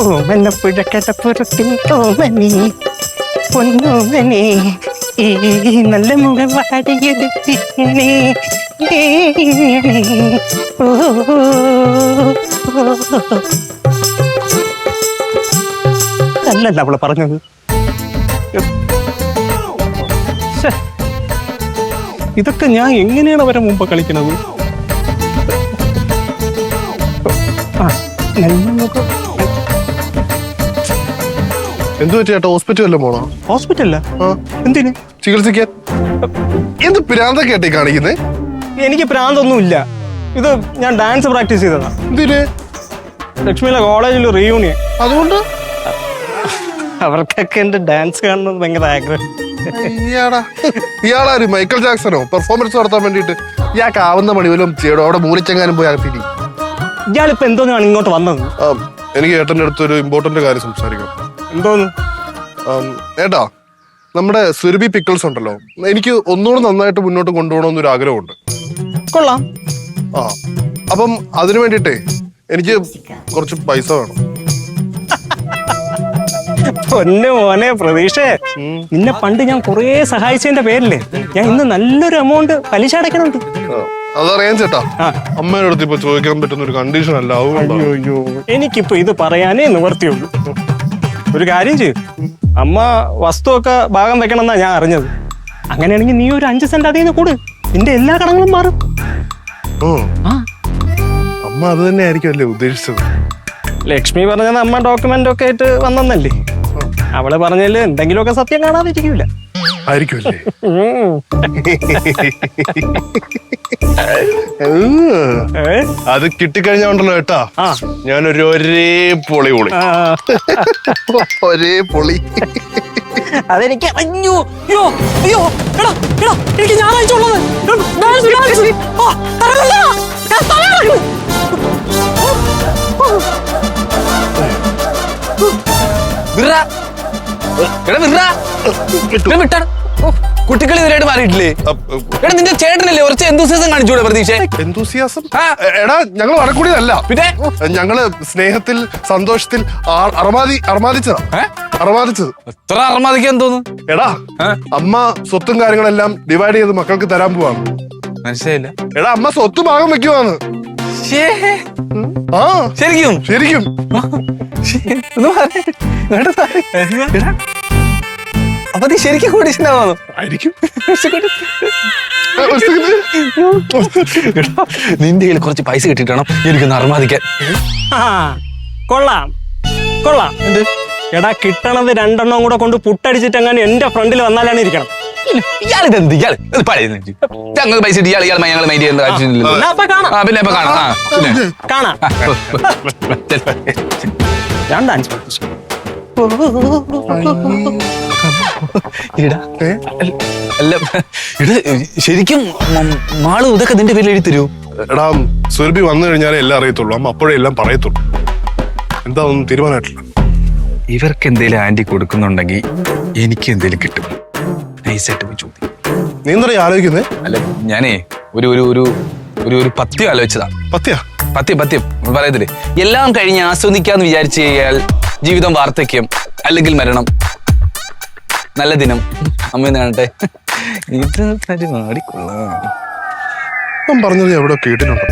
ഓമന കടപ്പുറത്തിൽ Omni പൊന്നോമനെ ഈ നല്ല മുഖം വാടിയെടുത്തിനെ അല്ലല്ല അവൾ പറഞ്ഞത്. ഇതൊക്കെ ഞാൻ എങ്ങനെയാണ് അവരെ മുമ്പ് കളിക്കുന്നത് ആ നല്ല മുഖം. എന്തു പറ്റി ചേട്ടാ? ഹോസ്പിറ്റൽ പോണോ? ഹോസ്പിറ്റലില്ല എന്തിന്? ചികിത്സിക്കാൻ? എന്ത് പ്രാന്ത കേട്ടി കാണിക്കുന്നേ? എനിക്ക് പ്രാന്തൊന്നുമില്ല. ഇത് ഞാൻ ഡാൻസ് പ്രാക്ടീസ് ചെയ്തതാ. എന്തിന്? ലക്ഷ്മിയിലെ കോളേജിൽ റീയൂണിയൻ അതുകൊണ്ട്? അവർക്കൊക്കെ എന്റെ ഡാൻസ് കാണുന്നത് ഭയങ്കര ആഗ്രഹം. ഇയാളാര്? മൈക്കൽ ജാക്സണോ? പെർഫോമൻസ് നടത്താൻ വേണ്ടിട്ട് ഇയാൾക്ക് ആവുന്ന മണിവലും വല്ലതും ചെയ്യടോ? അവിടെ മൂലിച്ചെങ്ങാനും പോയി അകത്തിരി. ഇയാളിപ്പോ എന്തോന്നാണ് ഇങ്ങോട്ട് വന്നത്? എനിക്ക് ഏട്ടന്റെ അടുത്ത് ഒരു ഇമ്പോർട്ടന്റ് കാര്യം സംസാരിക്കണം. എന്തോന്ന്? ഏട്ടാ നമ്മുടെ സുരഭി പിക്കിൾസ് ഉണ്ടല്ലോ. എനിക്ക് ഒന്നുകൂടെ നന്നായിട്ട് മുന്നോട്ട് കൊണ്ടുപോകണമെന്നൊരു ആഗ്രഹമുണ്ട്. കൊള്ളാം. ആ അപ്പം അതിനു വേണ്ടിയിട്ടേ എനിക്ക് കുറച്ച് പൈസ വേണം. പൊന്നെ മോനെ പ്രതീക്ഷേ. നിന്നെ പണ്ട് ഞാൻ കുറേ സഹായിച്ചതിന്റെ പേരില്ലേ ഞാൻ ഇന്ന് നല്ലൊരു എമൗണ്ട് പലിശ അടയ്ക്കണുണ്ട്. അതറിയാൻ ചേട്ടാ. അമ്മയുടെ അടുത്ത് ഇപ്പൊ ചോദിക്കാൻ പറ്റുന്ന ഒരു കണ്ടീഷൻ അല്ല അതുകൊണ്ടാ. എനിക്കിപ്പോ ഇത് പറയാനേ നിവർത്തിയുള്ളൂ. ഒരു കാര്യം ചെയ്യും. അമ്മ വസ്തുവൊക്കെ ഭാഗം വെക്കണം എന്നാ ഞാൻ അറിഞ്ഞത്. അങ്ങനെയാണെങ്കിൽ നീ ഒരു അഞ്ച് സെന്റ് അതിൽ നിന്ന് കൂട്. നിന്റെ എല്ലാ കടങ്ങളും മാറും. ആ. അമ്മ അത് തന്നെ ആയിരിക്കും അല്ലേ ഉദ്ദേശിച്ചത്. ലക്ഷ്മി പറഞ്ഞത് അമ്മ ഡോക്യുമെന്റ് ഒക്കെ ആയിട്ട് വന്നല്ലേ അവൾ പറഞ്ഞതിൽ എന്തെങ്കിലുമൊക്കെ സത്യം കാണാതിരിക്കൂല. ആയിരിക്കും അല്ലേ ഉം. ഉം. ഏ? അത് കിട്ടിക്കഴിഞ്ഞോണ്ടല്ലോ ഏട്ടാ ഞാനൊരു ഒരേ പൊളി പൊളി. ഒരേ പൊളി അതെനിക്ക് അയ്യോ അയ്യോ അയ്യോ എടാ എടാ എനിക്ക് ഞായറാഴ്ച ഉള്ളത് ഡാൻസ് ഡാൻസ് ആ കുട്ടികൾ ഇതിനായിട്ട് മാറിയിട്ടില്ലേ? എടാ നിന്റെ ചേട്ടനല്ലേ കുറച്ച് എന്തുസിയാസം കാണിച്ചൂടെ പ്രതീക്ഷ? എന്തുസിയാസം എടാ ഞങ്ങൾ വടക്കൂടിയതല്ല പിന്നെ? ഞങ്ങൾ സ്നേഹത്തിൽ സന്തോഷത്തിൽ അർമാദി അർമാദിച്ചതാ? അർമാദിച്ചത്. എത്ര അർമാദിക്കാൻ തോന്നുന്നു? എടാ അമ്മ സ്വത്തും കാര്യങ്ങളെല്ലാം ഡിവൈഡ് ചെയ്ത് മക്കൾക്ക് തരാൻ പോവാണ്. മനസ്സിലായില്ല. എടാ അമ്മ സ്വത്ത് ഭാഗം വെക്കുവാന്ന് ശ്ശേ. ആ ശരിക്കും. ശരിക്കും. അപ്പൊ നീ ശരിക്കും കൂടിയിട്ടുണ്ടാവുന്നു ആയിരിക്കും. നിന്റെ കയ്യിൽ കുറച്ച് പൈസ കിട്ടിയിട്ട് വേണം എനിക്കൊന്ന് അർമാദിക്കാൻ. കൊള്ളാം. കൊള്ളാം. എന്ത്? എടാ കിട്ടണത് രണ്ടെണ്ണം കൂടെ കൊണ്ട് പുട്ടടിച്ചിട്ട് അങ്ങനെ എന്റെ ഫ്രണ്ടിൽ വന്നാലാണ് ഇരിക്കണം. ഇയാൾ ഇയാൾ ഇത് പഴയ ഞങ്ങൾ പൈസ ഇട്ട് ഇയാൾ ഇയാൾ ഞങ്ങൾ മൈൻഡ് ചെയ്യേണ്ട അപ്പൊ കാണാം. ആ പിന്നെ ഇപ്പൊ കാണാം. ആ പിന്നെ. കാണാം. ഞാൻ ഡാൻസ് പഠിച്ചു ഇടാ അല്ല ഇട ശരിക്കും മാൾ മാളു ഇതൊക്കെ നിന്റെ പേരിൽ എഴുതി തരൂ എടാ സുരഭി വന്നു കഴിഞ്ഞാലേ എല്ലാം അറിയത്തുള്ളൂ. അമ്മ അപ്പോഴേ എല്ലാം പറയത്തുള്ളൂ. എന്താ ഒന്നും തീരുമാനമായിട്ടില്ല. ഇവർക്ക് എന്തെങ്കിലും ആന്റി കൊടുക്കുന്നുണ്ടെങ്കിൽ എനിക്ക് എന്തെങ്കിലും കിട്ടും. നൈസായിട്ട് പോയി ചോദി നീ എന്താ ആലോചിക്കുന്നത് അല്ല ഞാനേ ഒരു ഒരു ഒരു ഒരു ഒരു പത്യം ആലോചിച്ചതാ. പത്തിയാ പത്യം പത്യം പറയത്തില്ലേ? എല്ലാം കഴിഞ്ഞ് ആസ്വദിക്കാന്ന് വിചാരിച്ചു കഴിഞ്ഞാൽ ജീവിതം വാർദ്ധക്യം അല്ലെങ്കിൽ മരണം. നല്ല ദിനം. അമ്മ കാണട്ടെ. ഇത് പറഞ്ഞത് എവിടെ കേട്ടിട്ടുണ്ടോ.